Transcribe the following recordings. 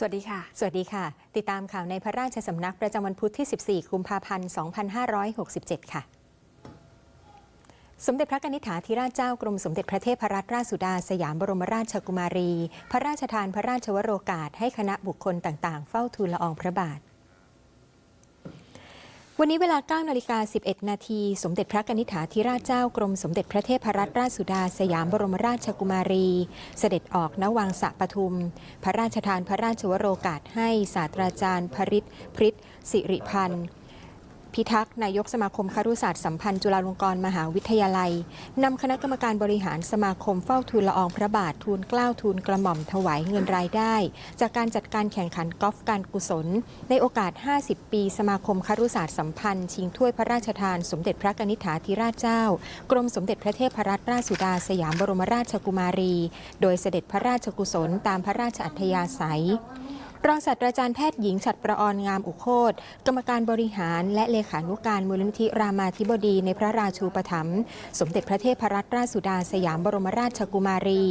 สวัสดีค่ะ สวัสดีค่ะ ติดตามข่าวในพระราชสำนักประจำวันพุธที่ 14 กุมภาพันธ์ 2567 ค่ะ สมเด็จพระนิษฐาธิราชเจ้ากรมสมเด็จพระเทพรัตนราชสุดาสยามบรมราชกุมารี พระราชทานพระราชวโรกาสให้คณะบุคคลต่างๆ เฝ้าทูลละอองพระบาท วันนี้เวลา9นาฬิกา 11 นาที สมเด็จพระนิษฐาธิราชเจ้ากรมสมเด็จพระเทพรัตนราชสุดาสยามบรมราชกุมารี เสด็จออกณวังสะปทุม พระราชทานพระราชวโรกาสให้ศาสตราจารย์พริตพริตสิริพันธ์ พิทักษ์นายกสมาคมคารุศาสตร์สัมพันธ์จุฬาลงกรณ์มหาวิทยาลัยนำคณะกรรมการบริหารสมาคมเฝ้าทูลละอองพระบาททูลเกล้าทูลกระหม่อมถวายเงินรายได้ จากการจัดการแข่งขันกอล์ฟการกุศล ในโอกาส 50 ปี สมาคมคารุศาสตร์สัมพันธ์ ชิงถ้วยพระราชทาน สมเด็จพระนิษฐาธิราชเจ้า กรมสมเด็จพระเทพรัตนราชสุดาสยามบรมราชกุมารี โดยเสด็จพระราชกุศลตามพระราชอัธยาศัย รองศาสตราจารย์แพทย์หญิงฉัตรประออนงามอุโคตกรรมการบริหารและเลขานุการมูลนิธิรามาธิบดีในพระราชูปถัมภ์สมเด็จพระเทพรัตนราชสุดาสยามบรมราชกุมารี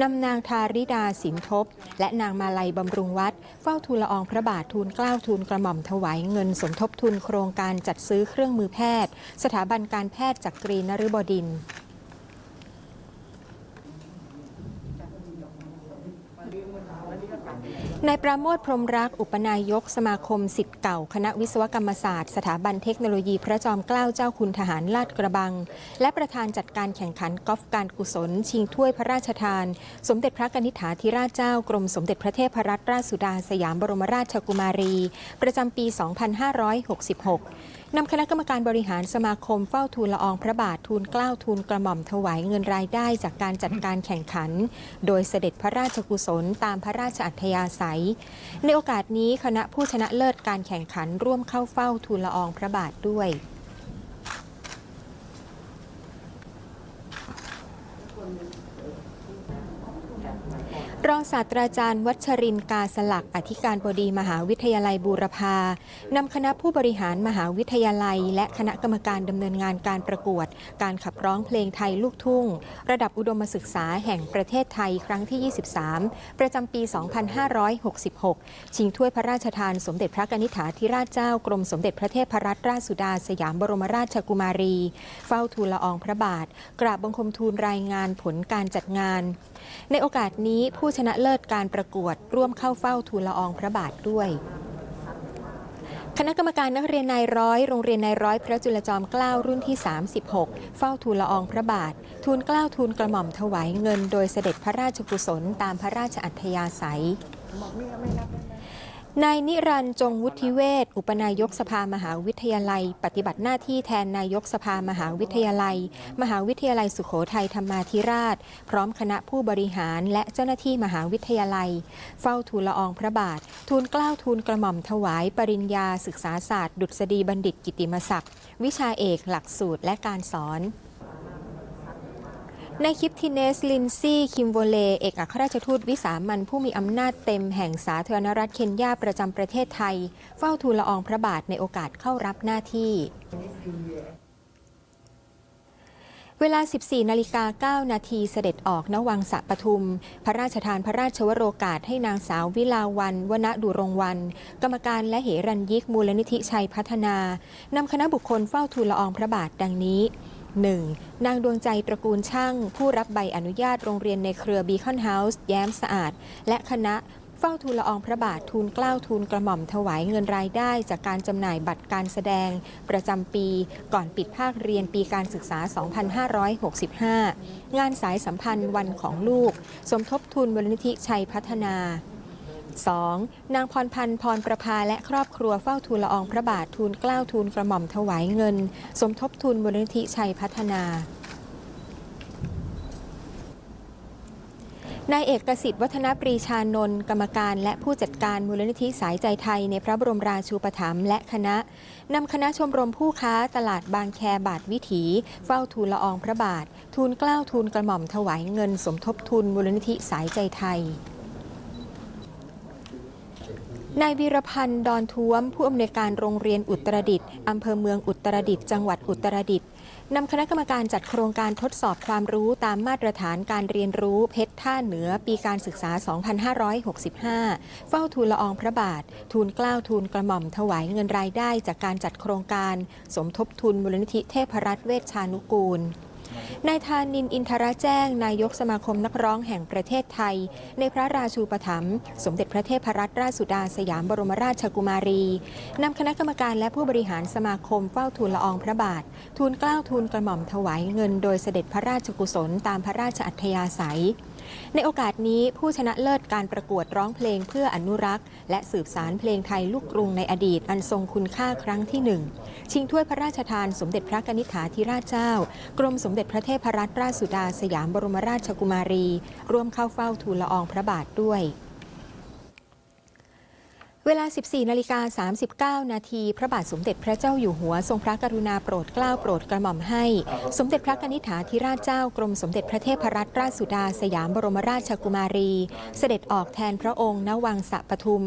นำนางทาริดาสินทบ และนางมาลัยบำรุงวัด เฝ้าทูลละอองพระบาททูลเกล้าทูลกระหม่อมถวายเงินสมทบทุนโครงการจัดซื้อเครื่องมือแพทย์ สถาบันการแพทย์จักรีนฤบดินทร์ นายประโมทพรมรัก อุปนายกสมาคมสิทธิ์เก่า คณะวิศวกรรมศาสตร์ สถาบันเทคโนโลยีพระจอมเกล้าเจ้าคุณทหารลาดกระบัง และประธานจัดการแข่งขันกอล์ฟการกุศล ชิงถ้วยพระราชทาน สมเด็จพระกนิษฐาธิราชเจ้ากรมสมเด็จพระเทพรัตนราชสุดาสยามบรมราชกุมารี ประจำปี 2566 นำคณะกรรมการบริหารสมาคมเฝ้าทูลละอองพระบาททูลเกล้าทูลกระหม่อมถวายเงินรายได้จากการจัดการแข่งขัน โดยเสด็จพระราชกุศลตามพระราชอัธยาศัย ในโอกาสนี้คณะผู้ชนะเลิศการแข่งขันร่วมเข้าเฝ้าทูลละอองพระบาทด้วย รองศาสตราจารย์วัชรินกาสลักอธิการบดีมหาวิทยาลัยบูรพานำคณะผู้บริหารมหาวิทยาลัย และคณะกรรมการดำเนินงานการประกวด การขับร้องเพลงไทยลูกทุ่ง ระดับอุดมศึกษาแห่งประเทศไทยครั้งที่ 23 ประจำปี 2566 ชิงถ้วยพระราชทานสมเด็จพระนิษฐาธิราชเจ้ากรมสมเด็จพระเทพรัตนราชสุดาสยามบรมราชกุมารี เฝ้าทูลละอองพระบาท กราบบังคมทูลรายงานผลการจัดงาน ในโอกาสนี้ผู้ชนะเลิศการประกวดร่วมเข้าเฝ้าทูลละอองพระบาทด้วยคณะกรรมการนักเรียนนายร้อยโรงเรียนนายร้อยพระจุลจอมเกล้ารุ่นที่ 36 เฝ้าทูลละอองพระบาท ทูลเกล้าทูลกระหม่อมถวายเงิน โดยเสด็จพระราชกุศลตามพระราชอัธยาศัย นายนิรันจงวุฒิเวศอุปนายกสภามหาวิทยาลัย ปฏิบัติหน้าที่แทนนายกสภามหาวิทยาลัย มหาวิทยาลัยสุโขทัยธรรมาธิราช พร้อมคณะผู้บริหารและเจ้าหน้าที่มหาวิทยาลัย เฝ้าทูลละอองพระบาท ทูลเกล้าทูลกระหม่อมถวาย ปริญญาศึกษาศาสตร์ ดุษฎีบัณฑิตกิติมศักดิ์วิชาเอกหลักสูตรและการสอน ในายคิปทิเนส ลินซี่ คิมโวเล เอกอัครราชทูตวิสามันผู้มีอำนาจเต็มแห่งสาธารณรัฐเคนยาประจำประเทศไทย เฝ้าทูลละอองพระบาทในโอกาสเข้ารับหน้าที่เวลา 14 นาฬิกา 9 นาทีเสด็จออกณวังสะปทุม พระราชทานพระราชวโรกาสให้นางสาววิลาวันวนดุรงวัน กรรมการและเหรัญยิกมูลนิธิชัยพัฒนา นำคณะบุคคลเฝ้าทูลละอองพระบาทดังนี้ 1. นางดวงใจตระกูลช่าง ผู้รับใบอนุญาตโรงเรียนในเครือบีคอนเฮาส์แย้มสะอาด และคณะเฝ้าทูลละอองพระบาททูลเกล้าทูลกระหม่อมถวายเงินรายได้จากการจำหน่ายบัตรการแสดง ประจำปีก่อนปิดภาคเรียนปีการศึกษา 2565 งานสายสัมพันธ์วันของลูก สมทบทุนมูลนิธิชัยพัฒนา 2. นางพรพันธ์พรประภาและครอบครัวเฝ้าทูลละอองพระบาททูลเกล้าทูลกระหม่อมถวายเงิน สมทบทุนมูลนิธิชัยพัฒนานายเอกสิทธิ์วัฒนปรีชานนท์กรรมการ และผู้จัดการมูลนิธิสายใจไทยในพระบรมราชูปถัมภ์และคณะนำคณะชมรมผู้ค้าตลาดบางแคบาทวิถี เฝ้าทูลละอองพระบาท ทูลเกล้าทูลกระหม่อมถวายเงินสมทบทุนมูลนิธิสายใจไทย นายวีรพันธ์ดอนท้วม ผู้อำนวยการโรงเรียนอุตรดิตถ์อำเภอเมืองอุตรดิตถ์จังหวัดอุตรดิตถ์นำคณะกรรมการจัดโครงการทดสอบความรู้ตามมาตรฐานการเรียนรู้เพชรท่าเหนือปีการศึกษา 2565 เฝ้าทูลละอองพระบาท ทูลเกล้าทูลกระหม่อมถวายเงินรายได้จากการจัดโครงการ สมทบทุนมูลนิธิเทพรัตน์เวชชานุกูล นายธานินอินทระแจ้ง นายกสมาคมนักร้องแห่งประเทศไทย ในพระราชูปถัมภ์สมเด็จพระเทพรัตนราชสุดาสยามบรมราชกุมารีนำคณะกรรมการและผู้บริหารสมาคมเฝ้าทูลละอองพระบาท ทูลเกล้าทูลกระหม่อมถวายเงินโดยเสด็จพระราชกุศลตามพระราชอัธยาศัย ในโอกาสนี้ผู้ชนะเลิศการประกวดร้องเพลงเพื่ออนุรักษ์ และสืบสารเพลงไทยลูกกรุงในอดีตอันทรงคุณค่าครั้งที่หนึ่งชิงถ้วยพระราชทานสมเด็จพระกนิษฐาธิราชเจ้า กรมสมเด็จพระเทพรัตนราชสุดาสยามบรมราชกุมารี ร่วมเข้าเฝ้าทูลละอองพระบาทด้วย เวลา 14 นาฬิกา 39 นาที พระบาทสมเด็จพระเจ้าอยู่หัว ทรงพระกรุณาโปรดเกล้าโปรดกระหม่อมให้ สมเด็จพระกนิษฐาธิราชเจ้ากรมสมเด็จพระเทพรัตนราชสุดา สยามบรมราชกุมารี เสด็จออกแทนพระองค์ณวังสะปทุม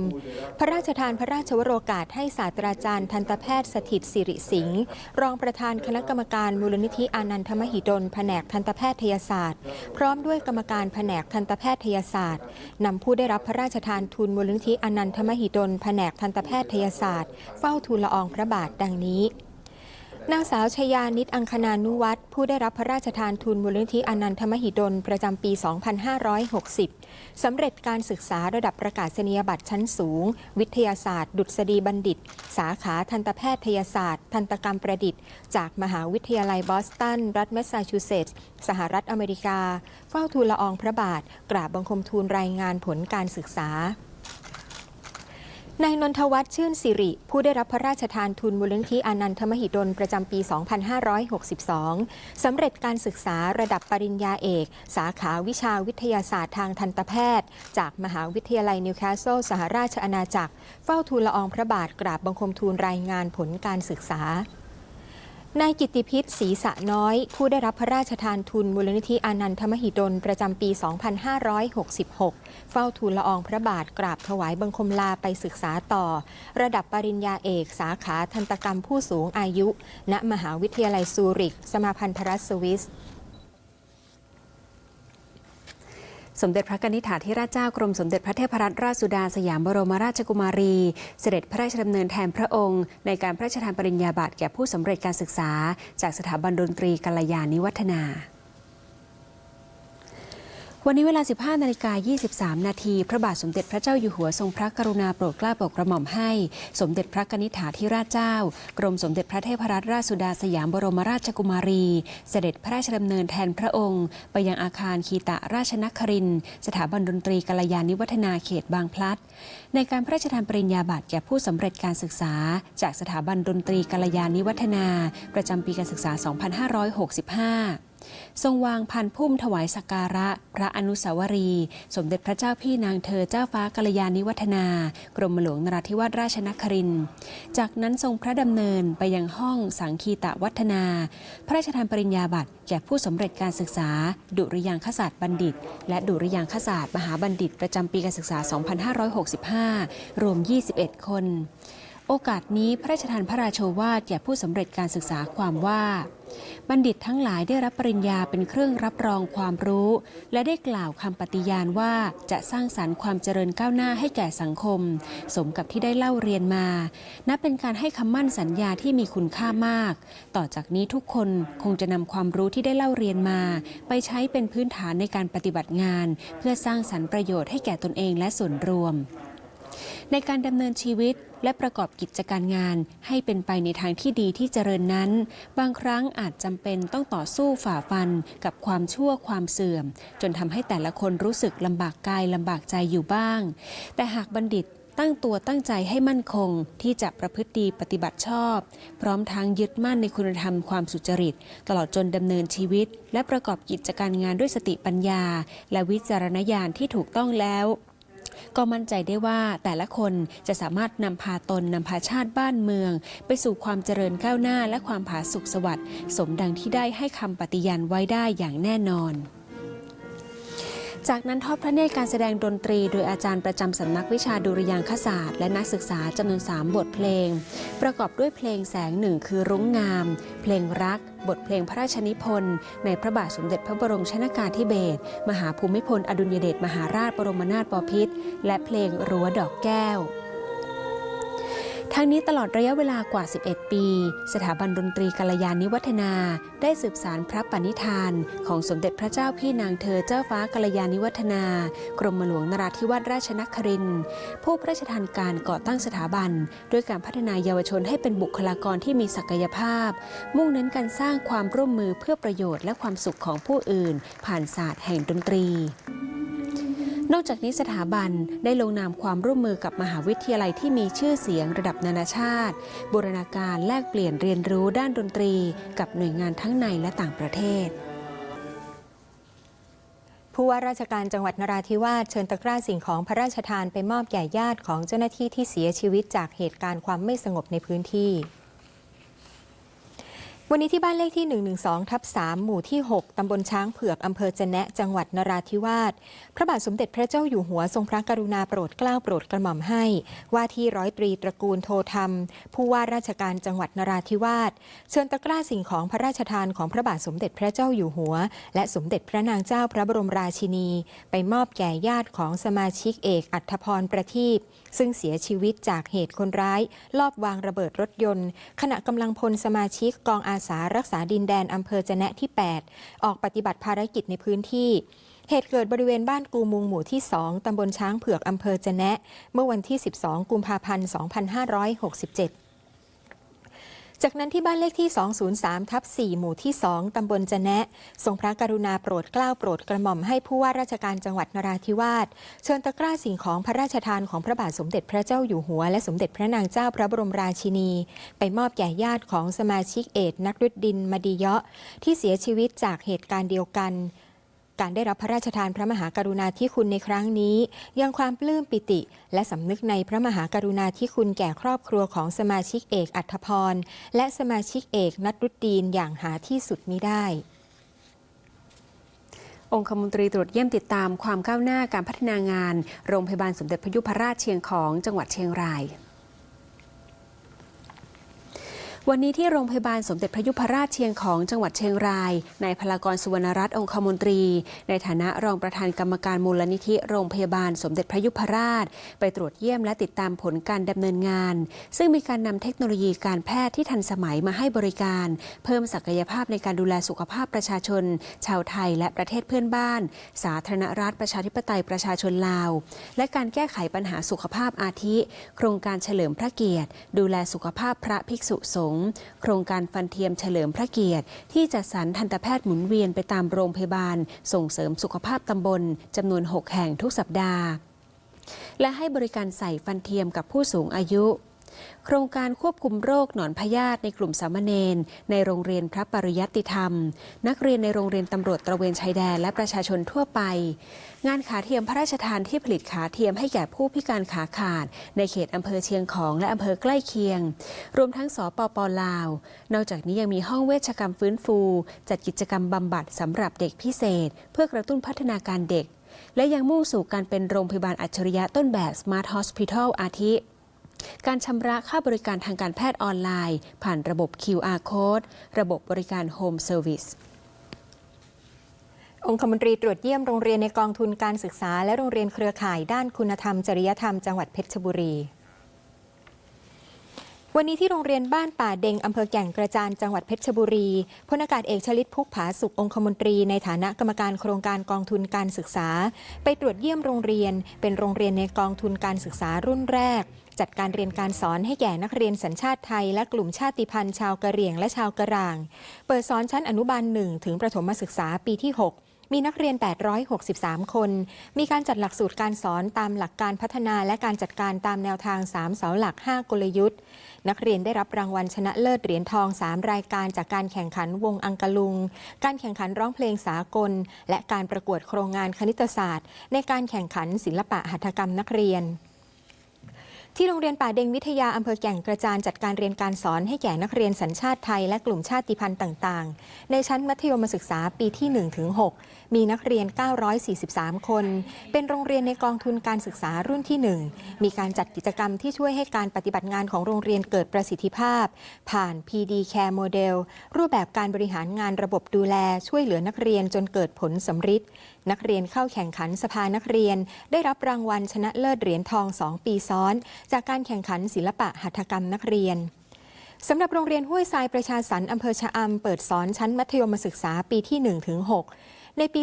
พระราชทานพระราชวโรกาสให้ศาสตราจารย์ทันตแพทย์สถิตสิริสิงห์รองประธานคณะกรรมการมูลนิธิอานันทมหิดลแผนกทันตแพทยศาสตร์ พร้อมด้วยกรรมการแผนกทันตแพทยศาสตร์นำผู้ได้รับพระราชทานทุนมูลนิธิอานันทมหิดลนแผนกทันตแพทยศาสตร์ เฝ้าทูลละอองพระบาทดังนี้นางสาวชยานิตอังคณานุวัตรผู้ได้รับพระราชทานทุนมูลนิธิอนันทมหิดล ประจำปี 2560 สำเร็จการศึกษาระดับประกาศนียบัตรชั้นสูง วิทยาศาสตร์ ดุษฎีบัณฑิต สาขาทันตแพทยศาสตร์ ทันตกรรมประดิษฐ์ จากมหาวิทยาลัยบอสตัน รัฐแมสซาชูเซตส์ สหรัฐอเมริกา เฝ้าทูลละอองพระบาท กราบบังคมทูลรายงานผลการศึกษา นายนนทวัฒน์ชื่นสิริ ผู้ได้รับพระราชทานทุนมูลนิธิอานันทมหิดลประจำปี 2562 สำเร็จการศึกษาระดับปริญญาเอก สาขาวิชาวิทยาศาสตร์ทางทันตแพทย์ จากมหาวิทยาลัยนิวคาสเซิลสหราชอาณาจักร เฝ้าทูลละอองพระบาทกราบบังคมทูลรายงานผลการศึกษา นายกิติพิษศรีสะน้อย ผู้ได้รับพระราชทานทุนมูลนิธิอานันทมหิดล ประจำปี 2566 เฝ้าทูลละอองพระบาทกราบถวายบังคมลาไปศึกษาต่อ ระดับปริญญาเอกสาขาทันตกรรมผู้สูงอายุ ณมหาวิทยาลัยซูริก สมาพันธรัฐสวิส สมเด็จพระนิธิาธิราชเจ้ากรมสมเด็จพระเทพรัตนราชสุดาสยามบรมราชกุมารี เสด็จพระราชดำเนินแทนพระองค์ ในการพระราชทานปริญญาบัตรแก่ผู้สำเร็จการศึกษา จากสถาบันดนตรีกัลยาณิวัฒนา วันนี้เวลา 15นาฬิกา23 นาที พระบาทสมเด็จพระเจ้าอยู่หัวทรงพระกรุณาโปรดเกล้าโปรดกระหม่อมให้ สมเด็จพระกนิษฐาธิราชเจ้า กรมสมเด็จพระเทพรัตนราชสุดาสยามบรมราชกุมารี เสด็จพระราชดำเนินแทนพระองค์ ไปยังอาคารคีตะราชนคริน สถาบันดนตรีกัลยาณิวัฒนาเขตบางพลัด ในการพระราชทานปริญญาบัตรแก่ผู้สำเร็จการศึกษา จากสถาบันดนตรีกัลยาณิวัฒนา ประจำปีการศึกษา 2565 ทรงวางพันพุ่มถวายสักการะ พระอนุสาวรีย์สมเด็จพระเจ้าพี่นางเธอเจ้าฟ้ากัลยาณิวัฒนา กรมหลวงนราธิวาสราชนคริน จากนั้นทรงพระดำเนินไปยังห้องสังคีตะวัฒนา พระราชทานปริญญาบัตรแก่ผู้สำเร็จการศึกษา ดุริยางคศาสตร์บัณฑิต และดุริยางคศาสตร์มหาบัณฑิตประจำปีการศึกษา 2565 รวม 21 คน โอกาสนี้พระราชทานพระราโชวาทแก่ผู้สำเร็จการศึกษาความว่า บัณฑิตทั้งหลายได้รับปริญญาเป็นเครื่องรับรองความรู้ และได้กล่าวคำปฏิญาณว่าจะสร้างสรรค์ความเจริญก้าวหน้าให้แก่สังคม สมกับที่ได้เล่าเรียนมา นับเป็นการให้คำมั่นสัญญาที่มีคุณค่ามาก ต่อจากนี้ทุกคนคงจะนำความรู้ที่ได้เล่าเรียนมา ไปใช้เป็นพื้นฐานในการปฏิบัติงาน เพื่อสร้างสรรค์ประโยชน์ให้แก่ตนเองและส่วนรวม ในการดำเนินชีวิตและประกอบกิจการงาน ให้เป็นไปในทางที่ดีที่เจริญนั้น บางครั้งอาจจำเป็นต้องต่อสู้ฝ่าฟันกับความชั่วความเสื่อม จนทำให้แต่ละคนรู้สึกลำบากกายลำบากใจอยู่บ้าง แต่หากบัณฑิตตั้งตัวตั้งใจให้มั่นคงที่จะประพฤติดีปฏิบัติชอบ พร้อมทั้งยึดมั่นในคุณธรรมความสุจริต ตลอดจนดำเนินชีวิต และประกอบกิจการงานด้วยสติปัญญา และวิจารณญาณที่ถูกต้องแล้ว ก็มั่นใจได้ว่าแต่ละคนจะสามารถนำพาตนนำพาชาติบ้านเมือง ไปสู่ความเจริญก้าวหน้าและความผาสุกสวัสดิ์สมดังที่ได้ให้คำปฏิญาณไว้ได้อย่างแน่นอน จากนั้นทอดพระเนตรการแสดงดนตรี โดยอาจารย์ประจำสำนักวิชาดุริยางคศาสตร์ และนักศึกษาจำนวน 3 บทเพลง ประกอบด้วยเพลงแสงหนึ่งคือรุ้งงาม เพลงรัก บทเพลงพระราชนิพนธ์ในพระบาทสมเด็จพระบรมชนากาธิเบศรมหาภูมิพล อดุลยเดชมหาราชบรมนาถบพิตรและเพลงรั้วดอกแก้ว ทั้งนี้ตลอดระยะเวลากว่า 11 ปี สถาบันดนตรีกัลยาณิวัฒนา ได้สืบสารพระปณิธาน ของสมเด็จพระเจ้าพี่นางเธอเจ้าฟ้ากัลยาณิวัฒนา กรมหลวงนราธิวาสราชนครินทร์ผู้พระราชทานการก่อตั้งสถาบัน ด้วยการพัฒนาเยาวชนให้เป็นบุคลากรที่มีศักยภาพ มุ่งเน้นการสร้างความร่วมมือเพื่อประโยชน์และความสุขของผู้อื่น ผ่านศาสตร์แห่งดนตรี นอกจากนี้สถาบันได้ลงนามความร่วมมือกับมหาวิทยาลัยที่มีชื่อเสียงระดับนานาชาติ บูรณาการแลกเปลี่ยนเรียนรู้ด้านดนตรี กับหน่วยงานทั้งในและต่างประเทศผู้ว่าราชการจังหวัดนราธิวาสเชิญตะกร้าสิ่งของพระราชทานไปมอบแก่ญาติของเจ้าหน้าที่ที่เสียชีวิตจากเหตุการณ์ความไม่สงบในพื้นที่ วันนี้ที่บ้านเลขที่ 112 ทับ 3 หมู่ที่ 6 ตำบลช้างเผือก อำเภอจะแนะจังหวัดนราธิวาส พระบาทสมเด็จพระเจ้าอยู่หัวทรงพระกรุณาโปรดเกล้าโปรดกระหม่อมให้ ว่าที่ร้อยตรีตระกูลโทธรรม ผู้ว่าราชการจังหวัดนราธิวาส เชิญตะกร้าสิ่งของพระราชทานของพระบาทสมเด็จพระเจ้าอยู่หัว และสมเด็จพระนางเจ้าพระบรมราชินี ไปมอบแก่ญาติของสมาชิกเอกอัธพรประทีป ซึ่งเสียชีวิตจากเหตุคนร้าย ลอบวางระเบิดรถยนต์ ขณะกำลังพลสมาชิกกองอาสารักษาดินแดนอำเภอจะแนะที่ 8 ออกปฏิบัติภารกิจในพื้นที่เหตุเกิดบริเวณบ้านกูมุงหมู่ที่ 2 ตำบลช้างเผือก อำเภอจะแนะ เมื่อวันที่ 12 กุมภาพันธ์ 2567 จากนั้นที่บ้านเลขที่ 203 ทับ 4 หมู่ที่ 2 ตำบลจะแนะ ทรงพระกรุณาโปรดเกล้าโปรดกระหม่อมให้ผู้ว่าราชการจังหวัดนราธิวาส เชิญตะกร้าสิ่งของพระราชทานของพระบาทสมเด็จพระเจ้าอยู่หัว และสมเด็จพระนางเจ้าพระบรมราชินี ไปมอบแก่ญาติของสมาชิกเอกนักรุดดินมาดีเยาะที่เสียชีวิตจากเหตุการณ์เดียวกัน การได้รับพระราชทานพระมหากรุณาธิคุณในครั้งนี้ ยังความปลื้มปิติ และสำนึกในพระมหากรุณาธิคุณแก่ครอบครัวของสมาชิกเอกอัธพร และสมาชิกเอกนัดรุดดีนอย่างหาที่สุดมิได้องคมนตรีตรวจเยี่ยมติดตามความก้าวหน้าการพัฒนางาน โรงพยาบาลสมเด็จพยุพราชเชียงของจังหวัดเชียงราย วันนี้ที่โรงพยาบาลสมเด็จพระยุพราชเชียงของจังหวัดเชียงรายนายพลากรสุวรรณรัตน์องคมนตรี ในฐานะรองประธานกรรมการมูลนิธิโรงพยาบาลสมเด็จพระยุพราช ไปตรวจเยี่ยมและติดตามผลการดำเนินงาน ซึ่งมีการนำเทคโนโลยีการแพทย์ที่ทันสมัยมาให้บริการ เพิ่มศักยภาพในการดูแลสุขภาพประชาชน ชาวไทยและประเทศเพื่อนบ้าน สาธารณรัฐประชาธิปไตยประชาชนลาว และการแก้ไขปัญหาสุขภาพอาทิ โครงการเฉลิมพระเกียรติ ดูแลสุขภาพพระภิกษุสงฆ์โครงการฟันเทียมเฉลิมพระเกียรติ ที่จัดสรรทันตแพทย์หมุนเวียนไปตามโรงพยาบาล ส่งเสริมสุขภาพตำบลจำนวน 6 แห่งทุกสัปดาห์ และให้บริการใส่ฟันเทียมกับผู้สูงอายุ โครงการควบคุมโรคหนอนพยาธิในกลุ่มสามเณรในโรงเรียนพระปริยัติธรรม นักเรียนในโรงเรียนตำรวจตระเวนชายแดนและประชาชนทั่วไป งานขาเทียมพระราชทานที่ผลิตขาเทียมให้แก่ผู้พิการขาขาด ในเขตอำเภอเชียงของและอำเภอใกล้เคียง รวมทั้งสปปลาว นอกจากนี้ยังมีห้องเวชกรรมฟื้นฟู จัดกิจกรรมบำบัดสำหรับเด็กพิเศษ เพื่อกระตุ้นพัฒนาการเด็ก และยังมุ่งสู่การเป็นโรงพยาบาลอัจฉริยะต้นแบบ Smart Hospital อาทิ การชำระค่าบริการทางการแพทย์ออนไลน์ ผ่านระบบ QR Code ระบบบริการ Home Service องคมนตรีตรวจเยี่ยมโรงเรียนในกองทุนการศึกษา และโรงเรียนเครือข่ายด้านคุณธรรม จริยธรรมจังหวัดเพชรบุรีวันนี้ที่โรงเรียนบ้านป่าเด็งอำเภอแก่งกระจานจังหวัดเพชรบุรีพลอากาศเอกชลิตพุกผาสุของคมนตรีในฐานะกรรมการโครงการกองทุนการศึกษา ไปตรวจเยี่ยมโรงเรียน เป็นโรงเรียนในกองทุนการศึกษารุ่นแรก จัดการเรียนการสอนให้แก่นักเรียนสัญชาติไทย และกลุ่มชาติพันธุ์ชาวกะเหรี่ยงและชาวกะราง เปิดสอนชั้นอนุบาลหนึ่งถึงประถมศึกษาปีที่ 6มีนักเรียน 863 คน มีการจัดหลักสูตรการสอนตามหลักการพัฒนาและการจัดการตามแนวทาง 3 เสาหลัก 5 กลยุทธ์ นักเรียนได้รับรางวัลชนะเลิศเหรียญทอง 3 รายการจากการแข่งขันวงอังกะลุง การแข่งขันร้องเพลงสากล และการประกวดโครงงานคณิตศาสตร์ ในการแข่งขันศิลปะหัตถกรรมนักเรียน ที่โรงเรียนป่าเด็งวิทยาอำเภอแก่งกระจานจัดการเรียนการสอนให้แก่นักเรียนสัญชาติไทยและกลุ่มชาติพันธุ์ต่าง ๆ ในชั้นมัธยมศึกษาปีที่ 1 ถึง 6มีนักเรียน 943 คน เป็นโรงเรียนในกองทุนการศึกษารุ่นที่ 1 มีการจัดกิจกรรมที่ช่วยให้การปฏิบัติงานของโรงเรียนเกิดประสิทธิภาพ ผ่าน PD Care Model รูปแบบการบริหารงานระบบดูแล ช่วยเหลือนักเรียนจนเกิดผลสำฤทธิ์นักเรียนเข้าแข่งขันสภานักเรียน ได้รับรางวัลชนะเลิศเหรียญทอง 2 ปีซ้อน จากการแข่งขันศิลปะหัตถกรรมนักเรียนสำหรับโรงเรียนห้วยทรายประชาสรรค์อำเภอชะอำเปิดสอนชั้นมัธยมศึกษาปีที่1ถึง6 ในปี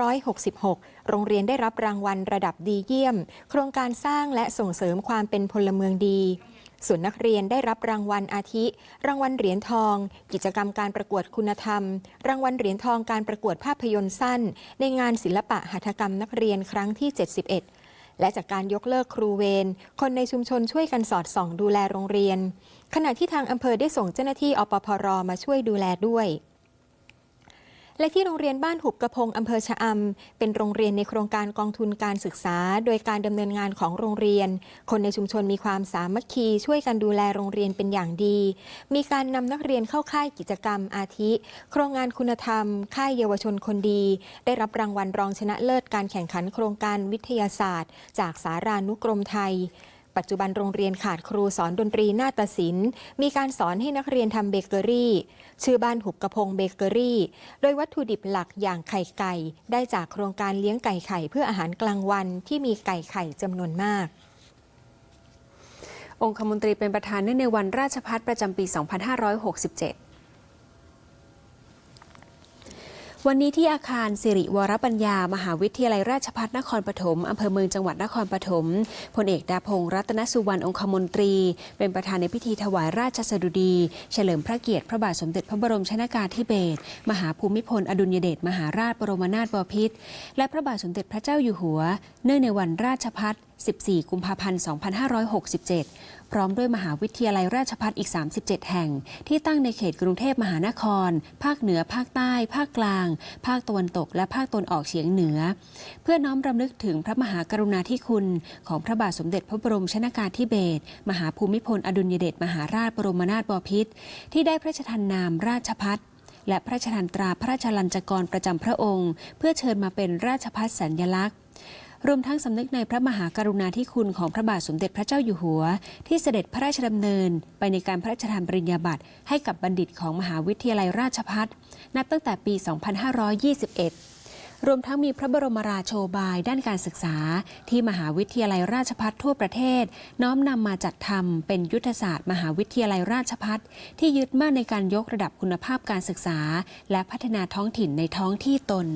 2566 โรงเรียนได้รับรางวัลระดับดีเยี่ยม โครงการสร้างและส่งเสริมความเป็นพลเมืองดีส่วนนักเรียนได้รับรางวัลอาทิ รางวัลเหรียญทอง กิจกรรมการประกวดคุณธรรม รางวัลเหรียญทองการประกวดภาพยนตร์สั้น ในงานศิลปะหัตถกรรมนักเรียนครั้งที่ 71 และจากการยกเลิกครูเวรคนในชุมชนช่วยกันสอดส่องดูแลโรงเรียน ขณะที่ทางอำเภอได้ส่งเจ้าหน้าที่อปพรมาช่วยดูแลด้วย และที่โรงเรียนบ้านหุบกระพงอำเภอชะอำเป็นโรงเรียนในโครงการกองทุนการศึกษา โดยการดำเนินงานของโรงเรียน คนในชุมชนมีความสามัคคี ช่วยกันดูแลโรงเรียนเป็นอย่างดี มีการนำนักเรียนเข้าค่ายกิจกรรมอาทิ โครงงานคุณธรรม ค่ายเยาวชนคนดี ได้รับรางวัลรองชนะเลิศการแข่งขันโครงการวิทยาศาสตร์ จากสารานุกรมไทย ปัจจุบันโรงเรียนขาดครูสอนดนตรีนาฏศิลป์ มีการสอนให้นักเรียนทำเบเกอรี่ ชื่อบ้านหุบกระพงเบเกอรี่ โดยวัตถุดิบหลักอย่างไข่ไก่ ได้จากโครงการเลี้ยงไก่ไข่เพื่ออาหารกลางวันที่มีไก่ไข่จำนวนมากองคมนตรีเป็นประธานเนื่องในวันราชพัฒประจำปี 2567 วันนี้ที่อาคารสิริวรปัญญา มหาวิทยาลัยราชภัฏนครปฐมอำเภอเมืองจังหวัดนครปฐมพลเอกดาพงศ์รัตนสุวรรณองคมนตรี เป็นประธานในพิธีถวายราชสดุดี เฉลิมพระเกียรติพระบาทสมเด็จพระบรมชนากาธิเบศรมหาภูมิพลอดุลยเดชมหาราชบรมนาถบพิตรและพระบาทสมเด็จพระเจ้าอยู่หัว เนื่องในวันราชพัฒ14 กุมภาพันธ์ 2567 พร้อมด้วยมหาวิทยาลัยราชภัฏอีก 37 แห่ง ที่ตั้งในเขตกรุงเทพมหานคร ภาคเหนือ ภาคใต้ ภาคกลาง ภาคตะวันตก และภาคตะวันออกเฉียงเหนือ เพื่อน้อมรำลึกถึงพระมหากรุณาธิคุณ ของพระบาทสมเด็จพระบรมชนากาธิเบศรมหาภูมิพลอดุลยเดชมหาราชบรมนาถบพิตรที่ได้พระราชทานนามราชพัฒและพระราชทานตราพระราชลัญจกรประจำพระองค์ เพื่อเชิญมาเป็นราชพัฒสัญลักษณ์ รวมทั้งสำนึกในพระมหากรุณาธิคุณของพระบาทสมเด็จพระเจ้าอยู่หัว ที่เสด็จพระราชดำเนิน ไปในการพระราชทานปริญญาบัตรให้กับบัณฑิตของมหาวิทยาลัยราชพัฒนับตั้งแต่ปี 2521รวมทั้งมีพระบรมราโชบายด้านการศึกษา ที่มหาวิทยาลัยราชพัฒทั่วประเทศ น้อมนำมาจัดทำเป็นยุทธศาสตร์ มหาวิทยาลัยราชพัฒที่ยึดมั่นในการยกระดับคุณภาพการศึกษา และพัฒนาท้องถิ่นในท้องที่ตน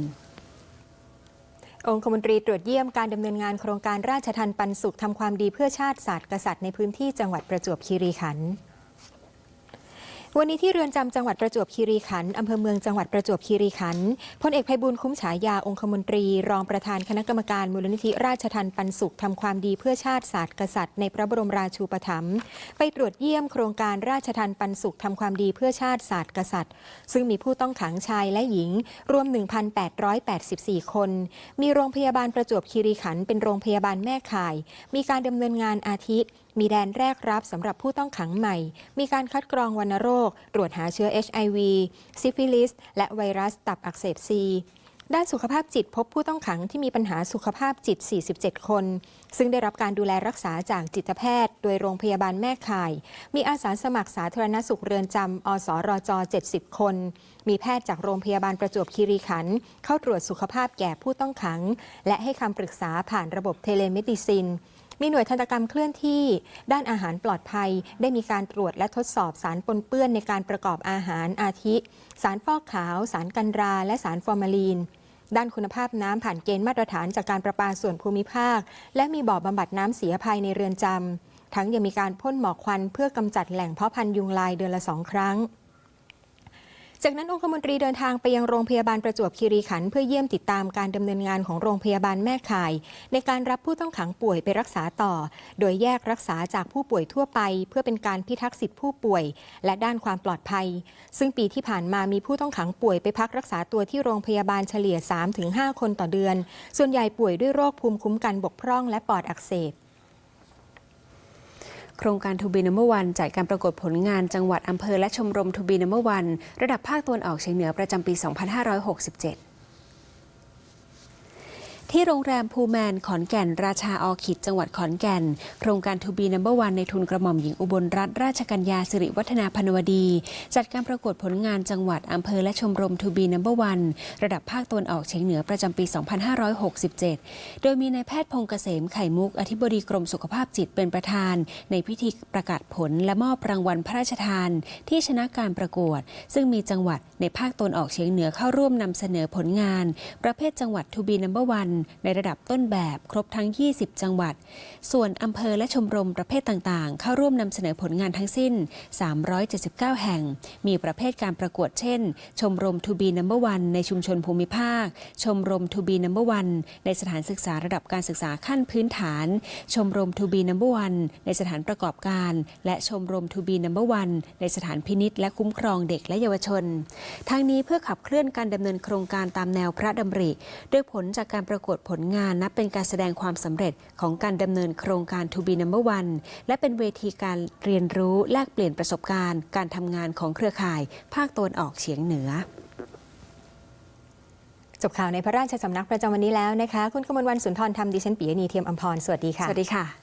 องคมนตรีตรวจเยี่ยมการดำเนินงานโครงการราชทันปันสุขทำความดีเพื่อชาติศาสตร์กษัตริย์ในพื้นที่จังหวัดประจวบคีรีขันธ์ วันนี้ที่เรือนจำจังหวัดประจวบคีรีขันธ์อำเภอเมืองจังหวัดประจวบคีรีขันธ์พลเอกไพบูลย์คุ้มฉายาองคมนตรี รองประธานคณะกรรมการมูลนิธิราชทันปันสุขทำความดีเพื่อชาติศาสตร์กษัตริย์ในพระบรมราชูปถัมภ์ไปตรวจเยี่ยมโครงการราชทันปันสุขทำความดีเพื่อชาติศาสตร์กษัตริย์ ซึ่งมีผู้ต้องขังชายและหญิง รวม 1,884 คน มีโรงพยาบาลประจวบคีรีขันธ์เป็นโรงพยาบาลแม่ข่าย มีการดำเนินงานอาทิตย์ มีแดนแรกรับสำหรับผู้ต้องขังใหม่ มีการคัดกรองวัณโรค ตรวจหาเชื้อ HIV ซิฟิลิส และไวรัสตับอักเสบซีด้านสุขภาพจิตพบผู้ต้องขังที่มีปัญหาสุขภาพจิต 47 คน ซึ่งได้รับการดูแลรักษาจากจิตแพทย์ โดยโรงพยาบาลแม่ข่าย มีอาสาสมัครสาธารณสุขเรือนจำ อสรจ 70 คน มีแพทย์จากโรงพยาบาลประจวบคีรีขันธ์เข้าตรวจสุขภาพแก่ผู้ต้องขัง และให้คำปรึกษาผ่านระบบเทเลเมดิซิน มีหน่วยทันตกรรมเคลื่อนที่ด้านอาหารปลอดภัย ได้มีการตรวจและทดสอบสารปนเปื้อนในการประกอบอาหารอาทิ สารฟอกขาว สารกันรา และสารฟอร์มาลีน ด้านคุณภาพน้ำผ่านเกณฑ์มาตรฐานจากการประปาส่วนภูมิภาค และมีบ่อบำบัดน้ำเสียภายในเรือนจำทั้งยังมีการพ่นหมอกควันเพื่อกำจัดแหล่งเพาะพันธุ์ยุงลายเดือนละสองครั้ง จากนั้นองคมนตรีเดินทางไปยังโรงพยาบาลประจวบคีรีขันธ์เพื่อเยี่ยมติดตามการดำเนินงานของโรงพยาบาลแม่ข่าย ในการรับผู้ต้องขังป่วยไปรักษาต่อ โดยแยกรักษาจากผู้ป่วยทั่วไป เพื่อเป็นการพิทักษ์สิทธิผู้ป่วย และด้านความปลอดภัย ซึ่งปีที่ผ่านมามีผู้ต้องขังป่วยไปพักรักษาตัวที่โรงพยาบาลเฉลี่ย 3-5 คนต่อเดือน ส่วนใหญ่ป่วยด้วยโรคภูมิคุ้มกันบกพร่องและปอดอักเสบ ครงการทูบีนัมเบอร์วันจัดการประกวดผลงานจังหวัดอำเภอและชมรมทูบีนัมเบอร์วันระดับภาคตะวันออกเฉียงเหนือประจำปี 2567 ที่โรงแรมภูแมนขอนแก่น ราชาออคิดจังหวัดขอนแก่น โครงการทูบีนัมเบอร์วันในทุนกระหม่อมหญิงอุบลรัตนราชกัญญาสิริวัฒนาพนวดี จัดการประกวดผลงานจังหวัดอำเภอและชมรมทูบีนัมเบอร์วันระดับภาคตะวันออกเฉียงเหนือประจำปี 2567 โดยมีนายแพทย์พงษ์เกษมไข่มุก อธิบดีกรมสุขภาพจิตเป็นประธาน ในพิธีประกาศผลและมอบรางวัลพระราชทาน ที่ชนะการประกวด ซึ่งมีจังหวัดในภาคตะวันออกเฉียงเหนือเข้าร่วมนำเสนอผลงาน ประเภทจังหวัดทูบีนัมเบอร์วันในระดับต้นแบบครบทั้ง 20 จังหวัด ส่วนอำเภอและชมรมประเภทต่างๆ เข้าร่วมนำเสนอผลงานทั้งสิ้น 379 แห่ง มีประเภทการประกวดเช่น ชมรมทูบีนัมเบอร์วันในชุมชนภูมิภาค ชมรมทูบีนัมเบอร์วันในสถานศึกษาระดับการศึกษาขั้นพื้นฐาน ชมรมทูบีนัมเบอร์วันในสถานประกอบการ และชมรมทูบีนัมเบอร์วันในสถานพินิษและคุ้มครองเด็กและเยาวชน ทั้งนี้เพื่อขับเคลื่อนการดำเนินโครงการตามแนวพระดำริ โดยผลจากการประกวดผลงานนับเป็นการแสดงความสำเร็จของการดำเนินโครงการ To be number one และเป็นเวทีการเรียนรู้แลกเปลี่ยนประสบการณ์ การทำงานของเครือข่าย ภาคตะวันออกเฉียงเหนือจบข่าวในพระราชสำนักประจำวันนี้แล้วนะคะ คุณกมลวันสุนทรธรรมดิฉันปิยณีเทียมอัมพร สวัสดีค่ะ สวัสดีค่ะ